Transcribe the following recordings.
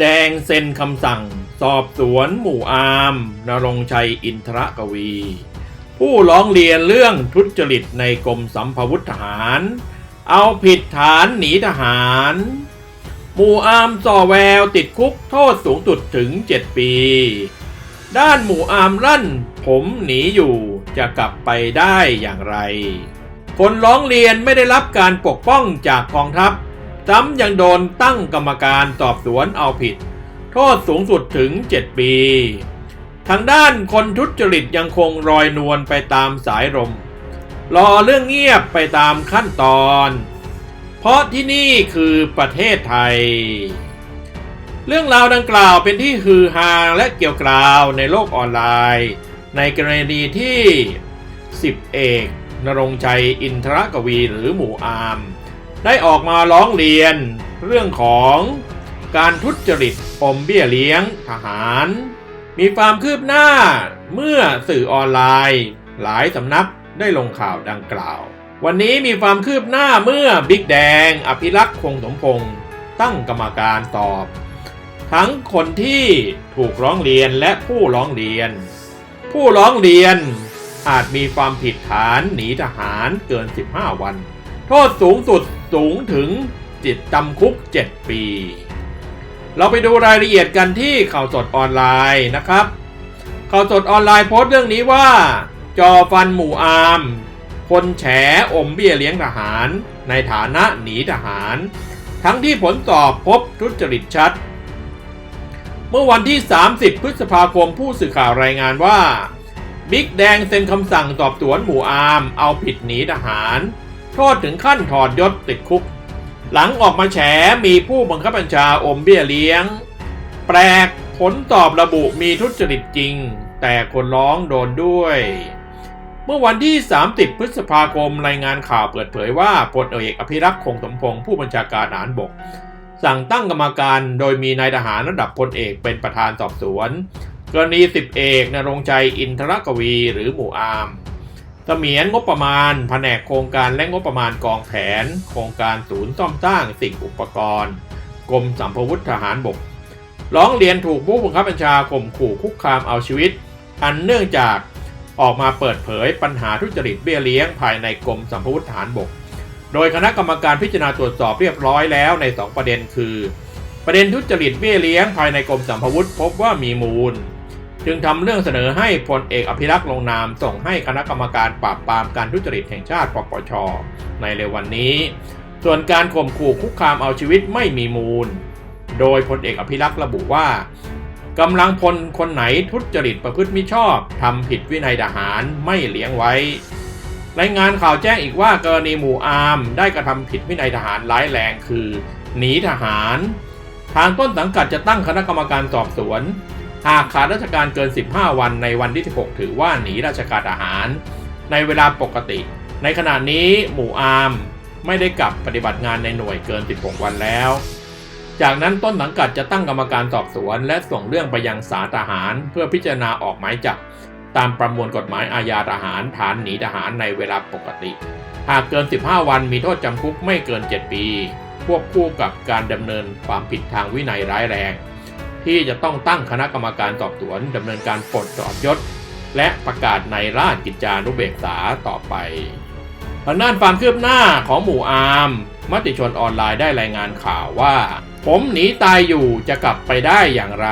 แดงเซ็นคำสั่ง สอบสวนหมู่อามนรงชัยอินทรกวี ผู้ร้องเรียนเรื่องทุจริตในกรมสัมภวุธทหาร เอาผิดฐานหนีทหาร หมู่อามส่อแววติดคุกโทษสูงสุดถึง 7 ปี ด้านหมู่อามรั่น ผมหนีอยู่จะกลับไปได้อย่างไร คนร้องเรียนไม่ได้รับการปกป้องจากกองทัพ ซ้ำยังโดนตั้งกรรมการสอบสวนเอาผิด โทษสูงสุดถึง 7 ปี ทางด้านคนทุจริตยังคงรอยนวลไปตามสายลมรอเรื่องเงียบไปตามขั้นตอน เพราะที่นี่คือประเทศไทย เรื่องราวดังกล่าวเป็นที่ฮือฮาและเกี่ยวกราวในโลกออนไลน์ ในกรณีที่สิบเอกนรงชัยอินทรกวีหรือหมู่อาม ได้ออกมาร้องเรียน เรื่องของการทุจริตอมเบี้ยเลี้ยงทหาร มีความคืบหน้าเมื่อสื่อออนไลน์ หลายสำนักได้ลงข่าวดังกล่าว วันนี้มีความคืบหน้าเมื่อบิ๊กแดง อภิรักษ์คงสมพงศ์ตั้งกรรมการสอบ ทั้งคนที่ถูกร้องเรียนและผู้ร้องเรียน ผู้ร้องเรียนอาจมีความผิดฐานหนีทหารเกิน 15 วัน โทษสูงสุดสูงถึงจิตจำคุก 7 ปี เราไปดูรายละเอียดกันที่ข่าวสดออนไลน์นะครับ ข่าวสดออนไลน์โพสต์เรื่องนี้ว่า จอฟันหมู่อาม คนแฉอมเบี้ยเลี้ยงทหาร ในฐานะหนีทหาร ทั้งที่ผลสอบพบทุจริตชัด เมื่อวันที่ 30 พฤษภาคมผู้สื่อข่าวรายงานว่าบิ๊กแดงเซ็นคำสั่งสอบสวนหมู่อาม เอาผิดหนีทหาร โทษถึงขั้นถอดยศติดคุก หลังออกมาแฉมีผู้บังคับบัญชาอมเบี้ยเลี้ยง แปลกผลตอบระบุมีทุจริตจริง แต่คนร้องโดนด้วย เมื่อวันที่ 30 พฤษภาคมรายงานข่าวเปิดเผยว่าพลเอกอภิรักษ์คงสมพงศ์ผู้บัญชาการทหารบก สั่งตั้งกรรมการโดยมีนายทหารระดับพลเอกเป็นประธานสอบสวน กรณีสิบเอกนรงชัยอินทรกวีหรือหมู่อาม เสมียนงบประมาณ แผนกโครงการและงบประมาณกองแผน โครงการศูนย์ซ่อมสร้างสิ่งอุปกรณ์ กรมสัมพวุธทหารบก ร้องเรียนถูกผู้บังคับบัญชาข่มขู่คุกคามเอาชีวิต อันเนื่องจากออกมาเปิดเผยปัญหาทุจริตเบี้ยเลี้ยงภายในกรมสัมพวุธทหารบก โดยคณะกรรมการพิจารณาตรวจสอบเรียบร้อยแล้วใน 2 ประเด็นคือ ประเด็นทุจริตเบี้ยเลี้ยงภายในกรมสัมพวุธพบว่ามีมูล จึงทำเรื่องเสนอให้พลเอกอภิรักษ์ลงนามส่งให้คณะกรรมการปราบปรามการทุจริตแห่งชาติปปช ในเร็ววันนี้ ส่วนการข่มขู่คุกคามเอาชีวิตไม่มีมูล โดยพลเอกอภิรักษ์ระบุว่ากำลังพลคนไหนทุจริตประพฤติมิชอบทำผิดวินัยทหารไม่เลี้ยงไว้ รายงานข่าวแจ้งอีกว่ากรณีหมู่อาร์มได้กระทำผิดวินัยทหารร้ายแรงคือ หนีทหาร ทางต้นสังกัดจะตั้งคณะกรรมการสอบสวน หากขาดราชการเกิน 15 วันในวันที่ 16 ถือว่าหนีราชการทหาร ในเวลาปกติ ในขณะนี้หมู่อาร์มไม่ได้กลับปฏิบัติงานในหน่วยเกิน 16 วันแล้ว จากนั้นต้นสังกัดจะตั้งกรรมการสอบสวน และส่งเรื่องไปยังศาลทหาร เพื่อพิจารณาออกหมายจับตามประมวลกฎหมายอาญาทหารฐานหนีทหารในเวลาปกติ หากเกิน 15 วันมีโทษจำคุกไม่เกิน 7 ปี ควบคู่กับการดำเนินความผิดทางวินัยร้ายแรง ที่จะต้องตั้งคณะกรรมการสอบสวนดำเนินการปลดจอดยศ และประกาศในราชกิจจานุเบกษาต่อไปทางด้านความคืบหน้าของหมู่อาร์มมติชนออนไลน์ได้รายงานข่าวว่า ผมหนีตายอยู่จะกลับไปได้อย่างไร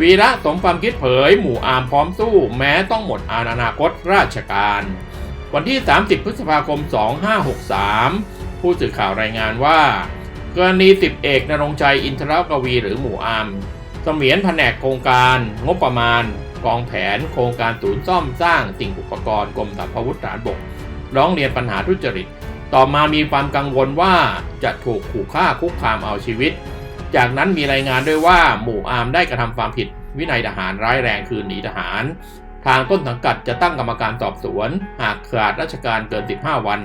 วีระสมความคิดเผย หมู่อาร์มพร้อมสู้แม้ต้องหมดอานาคตราชการ วันที่ 30 พฤษภาคม 2563 ผู้สื่อข่าวรายงานว่า กรณีสิบเอกนรงชัยอินทรกวีหรือหมู่อามเสมียนแผนกโครงการงบประมาณ กองแผนโครงการศูนย์ซ่อมสร้างสิ่งอุปกรณ์กรมสัมภวุธฐานบก ร้องเรียนปัญหาทุจริต ต่อมามีความกังวลว่าจะถูกขู่ฆ่าคุกคามเอาชีวิต จากนั้นมีรายงานด้วยว่าหมู่อามได้กระทำความผิด วินัยทหารร้ายแรงคือหนีทหาร ทางต้นสังกัดจะตั้งกรรมการสอบสวน หากขาดราชการเกิน 15 วัน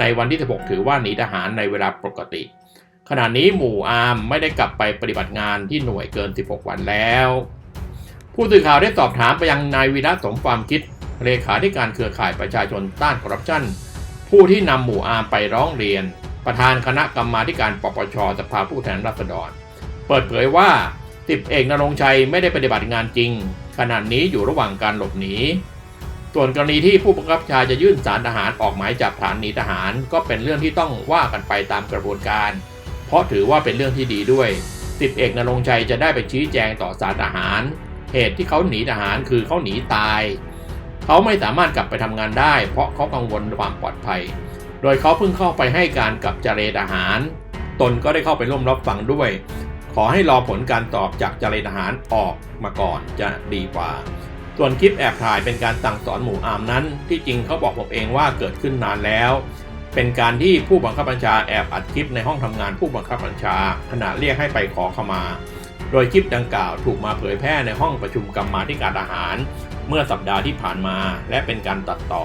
ในวันที่16ถือว่าหนีทหารในเวลาปกติ ขณะนี้หมู่อาร์มไม่ได้กลับไปปฏิบัติงานที่หน่วยเกิน 16 วันแล้ว ผู้สื่อข่าวได้สอบถามไปยังนายวีระสมความคิด เลขาธิการเครือข่ายประชาชนต้านคอร์รัปชันผู้ที่นำหมู่อาร์มไปร้องเรียน ประธานคณะกรรมาการปปชสภาผู้แทนราษฎร เปิดเผยว่าสิบเอกนรงชัยไม่ได้ปฏิบัติงานจริง ขณะนี้อยู่ระหว่างการหลบหนีส่วนกรณีที่ผู้บังคับชาจะยื่นสารทหารออกหมายจับฐานหนีทหาร ก็เป็นเรื่องที่ต้องว่ากันไปตามกระบวนการ เพราะถือว่าเป็นเรื่องที่ดีด้วยสิบเอกนรงชัยจะได้ไปชี้แจงต่อสารทหาร เหตุที่เขาหนีทหารคือเขาหนีตาย เขาไม่สามารถกลับไปทำงานได้ เพราะเขากังวลความปลอดภัย โดยเขาเพิ่งเข้าไปให้การกับจเจรทหาร ตนก็ได้เข้าไปร่วมรับฟังด้วย ขอให้รอผลการตอบจากจเจรทหารออกมาก่อนจะดีกว่า ส่วนคลิปแอบถ่ายเป็นการสั่งสอนหมู่อามนั้น ที่จริงเขาบอกผมเองว่าเกิดขึ้นนานแล้ว เป็นการที่ผู้บังคับบัญชาแอบอัดคลิปในห้องทำงานผู้บังคับบัญชา ขณะเรียกให้ไปขอขมา โดยคลิปดังกล่าวถูกมาเผยแพร่ในห้องประชุมกรรมาธิการทหาร เมื่อสัปดาห์ที่ผ่านมา และเป็นการตัดต่อ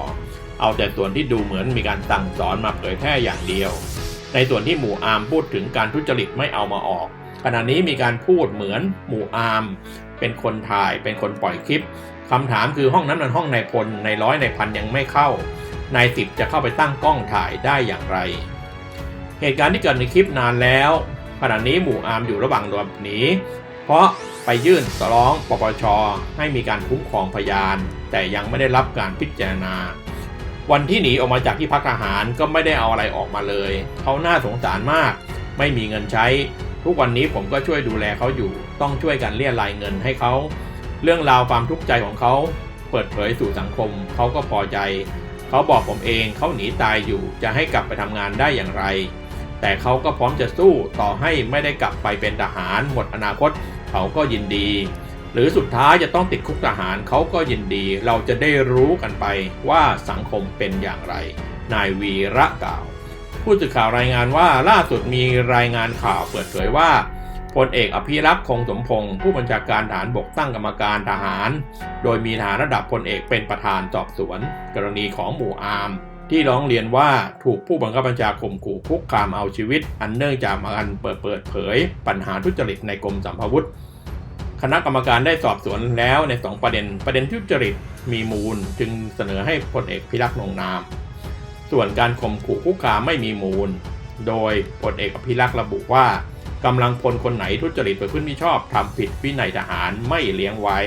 เอาแต่ส่วนที่ดูเหมือนมีการสั่งสอนมาเผยแพร่อย่างเดียว ในส่วนที่หมู่อาร์มพูดถึงการทุจริตไม่เอามาออกขณะนี้มีการพูดเหมือนหมู่อาร์มเป็นคนถ่ายเป็นคนปล่อยคลิปคำถามคือห้องนั้นมันห้องนายพลในร้อยในพันยังไม่เข้า นายสิบจะเข้าไปตั้งกล้องถ่ายได้อย่างไร เหตุการณ์ที่เกิดในคลิปนานแล้ว ขณะนี้หมู่อาร์มอยู่ระหว่างหลบหนี เพราะไปยื่นร้องปปช ให้มีการคุ้มครองพยาน แต่ยังไม่ได้รับการพิจารณา วันที่หนีออกมาจากที่พักทหารก็ไม่ได้เอาอะไรออกมาเลย เขาน่าสงสารมาก ไม่มีเงินใช้ ทุกวันนี้ผมก็ช่วยดูแลเขาอยู่ ต้องช่วยกันเรียรายเงินให้เขา เรื่องราวความทุกข์ใจของเขา เปิดเผยสู่สังคม เขาก็พอใจ เขาบอกผมเองเขาหนีตายอยู่จะให้กลับไปทำงานได้อย่างไร แต่เขาก็พร้อมจะสู้ต่อให้ไม่ได้กลับไปเป็นทหารหมดอนาคต เขาก็ยินดี หรือสุดท้ายจะต้องติดคุกทหารเขาก็ยินดี เราจะได้รู้กันไปว่าสังคมเป็นอย่างไร นายวีระกล่าว ผู้สื่อข่าวรายงานว่าล่าสุดมีรายงานข่าวเปิดเผยว่า พลเอกอภิรักษ์คงสมพงศ์ผู้บัญชาการฐานบกตั้งกรรมการทหาร โดยมีทหารระดับพลเอกเป็นประธานสอบสวน กรณีของหมู่อาร์มที่ร้องเรียนว่าถูกผู้บังคับบัญชาข่มขู่คุกคามเอาชีวิต อันเนื่องจากการเปิดเปิดเผย ปัญหาทุจริตในกรมสัมภาวุธคณะกรรมการได้สอบสวนแล้วใน 2 ประเด็น ประเด็นทุจริตมีมูล จึงเสนอให้พลเอกพิรักษ์ลงนาม ส่วนการข่มขู่คุกคามไม่มีมูล โดยพลเอกอภิรักษ์ระบุว่า กำลังพลคนไหนทุจริตประพฤติมิชอบทำผิดวินัยทหารไม่เลี้ยงไว้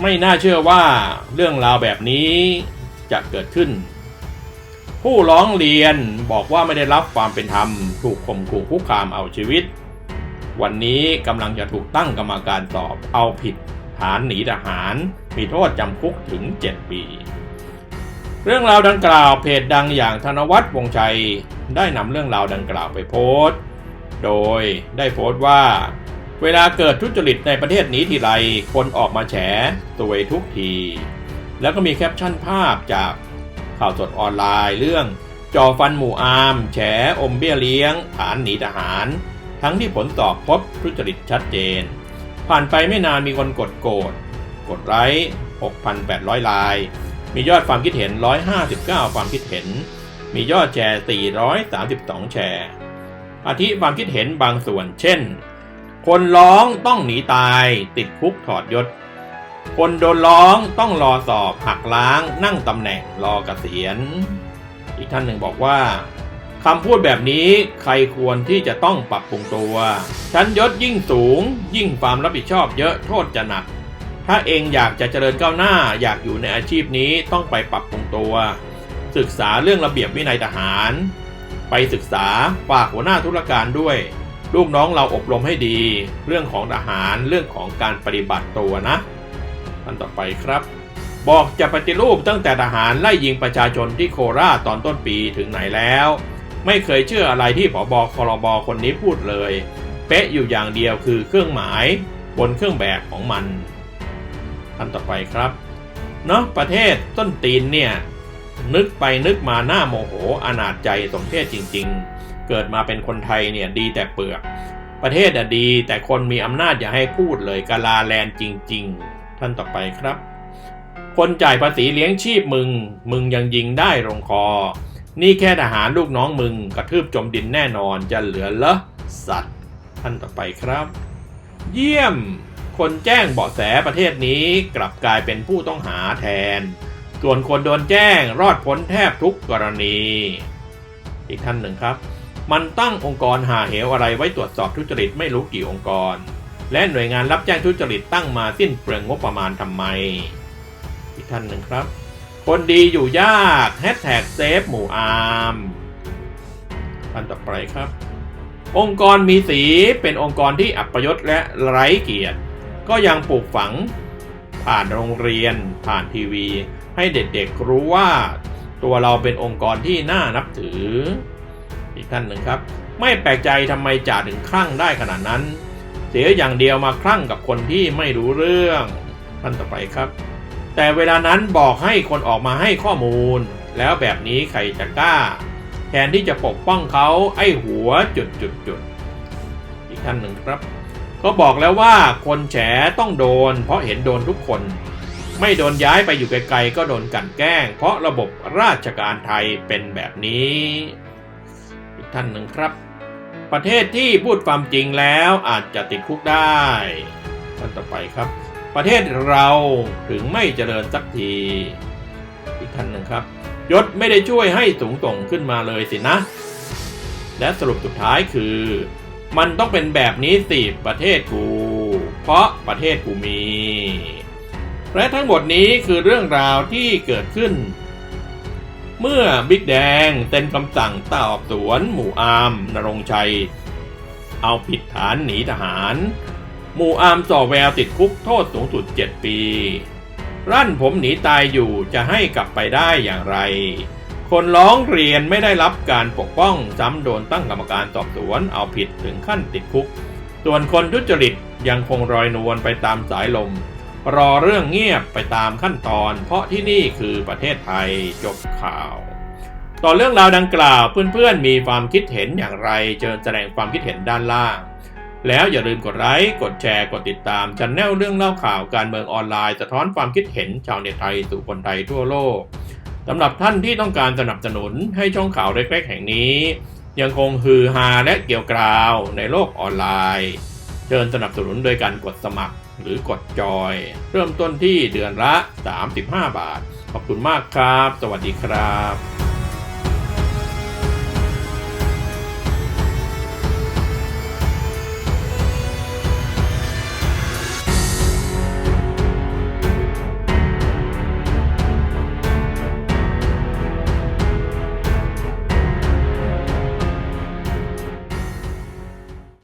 ไม่น่าเชื่อว่าเรื่องราวแบบนี้จะเกิดขึ้น ผู้ร้องเรียนบอกว่าไม่ได้รับความเป็นธรรม ถูกข่มขู่คุกคามเอาชีวิต วันนี้กำลังจะถูกตั้งกรรมการสอบเอาผิดฐานหนีทหาร มีโทษจำคุกถึง 7 ปี เรื่องราวดังกล่าวเพจดังอย่างธนวัฒน์วงชัยได้นำเรื่องราวดังกล่าวไปโพสต์ โดยได้โพสต์ว่า เวลาเกิดทุจริตในประเทศนี้ทีไรคนออกมาแฉสวยทุกที แล้วก็มีแคปชั่นภาพจากข่าวสดออนไลน์เรื่องจอฟันหมู่อามแฉอมเบี้ยเลี้ยง ฐานหนีทหาร ทั้งที่ผลสอบพบทุจริตชัดเจน ผ่านไปไม่นานมีคนกดโกรธกดไลค์ 6,800 ลาย มียอดความคิดเห็น 159 ความคิดเห็น มียอดแชร์ 432 แชร์ อาทิความคิดเห็นบางส่วน เช่น คนร้องต้องหนีตาย ติดคุกถอดยศ คนโดนร้องต้องรอสอบหักล้างนั่งตำแหน่งรอเกษียณ อีกท่านหนึ่งบอกว่าคำพูดแบบนี้ใครควรที่จะต้องปรับปรุงตัว ชั้นยศยิ่งสูง ยิ่งความรับผิดชอบเยอะโทษจะหนัก ถ้าเองอยากจะเจริญก้าวหน้าอยากอยู่ในอาชีพนี้ต้องไปปรับปรุงตัว ศึกษาเรื่องระเบียบวินัยทหาร ไปศึกษาฝากหัวหน้าธุรการด้วย ลูกน้องเราอบรมให้ดี เรื่องของทหารเรื่องของการปฏิบัติตัวนะท่านต่อไปครับ บอกจะปฏิรูปตั้งแต่ทหารไล่ยิงประชาชนที่โคราชตอนต้นปีถึงไหนแล้ว ไม่เคยเชื่ออะไรที่ผอบอคอรบอคนนี้พูดเลย เป๊ะอยู่อย่างเดียวคือเครื่องหมายบนเครื่องแบบของมันท่านต่อไปครับเนาะประเทศต้นตีนเนี่ย นึกไปนึกมาหน้าโมโหอนาจใจสมเพศจริง ๆ เกิดมาเป็นคนไทยเนี่ยดีแต่เปลือก ประเทศอะดี แต่คนมีอำนาจอย่าให้พูดเลยกาลาแลนจริง ๆ ท่านต่อไปครับ คนจ่ายภาษีเลี้ยงชีพมึง มึงยังยิงได้ลงคอ นี่แค่ทหารลูกน้องมึงกระทืบจมดินแน่นอนจะเหลือเหรอสัตว์ ท่านต่อไปครับ เยี่ยม คนแจ้งเบาะแสประเทศนี้กลับกลายเป็นผู้ต้องหาแทน ส่วนคนโดนแจ้งรอดพ้นแทบทุกกรณี อีกท่านหนึ่งครับ มันตั้งองค์กรหาเหวอะไรไว้ตรวจสอบทุจริตไม่รู้กี่องค์กร และหน่วยงานรับแจ้งทุจริตตั้งมาสิ้นเปลืองงบประมาณทำไม อีกท่านหนึ่งครับ คนดีอยู่ยากแฮชแท็กเซฟหมู่อาร์มท่านต่อไปครับ องค์กรมีสีเป็นองค์กรที่อัปยศและไร้เกียรติ ก็ยังปลูกฝังผ่านโรงเรียนผ่านทีวี ให้เด็กๆรู้ว่าตัวเราเป็นองค์กรที่น่านับถือ อีกท่านหนึ่งครับ ไม่แปลกใจทำไมจ่าถึงคลั่งได้ขนาดนั้น เสียอย่างเดียวมาคลั่งกับคนที่ไม่รู้เรื่องท่านต่อไปครับ แต่เวลานั้นบอกให้คนออกมาให้ข้อมูล แล้วแบบนี้ใครจะกล้า แทนที่จะปกป้องเขาไอ้หัวจุดจุดจุดอีกท่านหนึ่งครับ ก็บอกแล้วว่าคนแฉต้องโดน เพราะเห็นโดนทุกคน ไม่โดนย้ายไปอยู่ไกลๆก็โดนกันแกล้ง เพราะระบบราชการไทยเป็นแบบนี้ อีกท่านหนึ่งครับ ประเทศที่พูดความจริงแล้วอาจจะติดคุกได้ ท่านต่อไปครับ ประเทศเราถึงไม่เจริญสักที อีกท่านหนึ่งครับ ยศไม่ได้ช่วยให้สูงส่งขึ้นมาเลยสินะ และสรุปสุดท้ายคือ มันต้องเป็นแบบนี้สิประเทศกู เพราะประเทศกูมี และทั้งหมดนี้คือเรื่องราวที่เกิดขึ้น เมื่อบิ๊กแดงเซ็นคำสั่งต่อบสวนหมู่อามนรงชัย เอาผิดฐานหนีทหาร หมู่อามส่อแววติดคุกโทษสูงสุด 7 ปี รั่นผมหนีตายอยู่จะให้กลับไปได้อย่างไร คนร้องเรียนไม่ได้รับการปกป้องซ้ำโดนตั้งกรรมการสอบสวนเอาผิดถึงขั้นติดคุก ส่วนคนทุจริตยังคงรอยนวลไปตามสายลม รอเรื่องเงียบไปตามขั้นตอน เพราะที่นี่คือประเทศไทยจบข่าว ต่อเรื่องราวดังกล่าวเพื่อนๆมีความคิดเห็นอย่างไรเชิญแสดงความคิดเห็นด้านล่าง แล้วอย่าลืมกดไลค์กดแชร์กดติดตามชันแนลเรื่องเล่าข่าวการเมืองออนไลน์สะท้อนความคิดเห็นชาวเน็ตไทยสู่คนไทยทั่วโลกสำหรับท่านที่ต้องการสนับสนุนให้ช่องข่าวเล็กๆแห่งนี้ ยังคงฮือฮาและเกี่ยวกราวในโลกออนไลน์เชิญสนับสนุนโดยการกดสมัคร หรือกดจอย เริ่มต้นที่เดือนละ 35 บาท ขอบคุณมากครับ สวัสดีครับ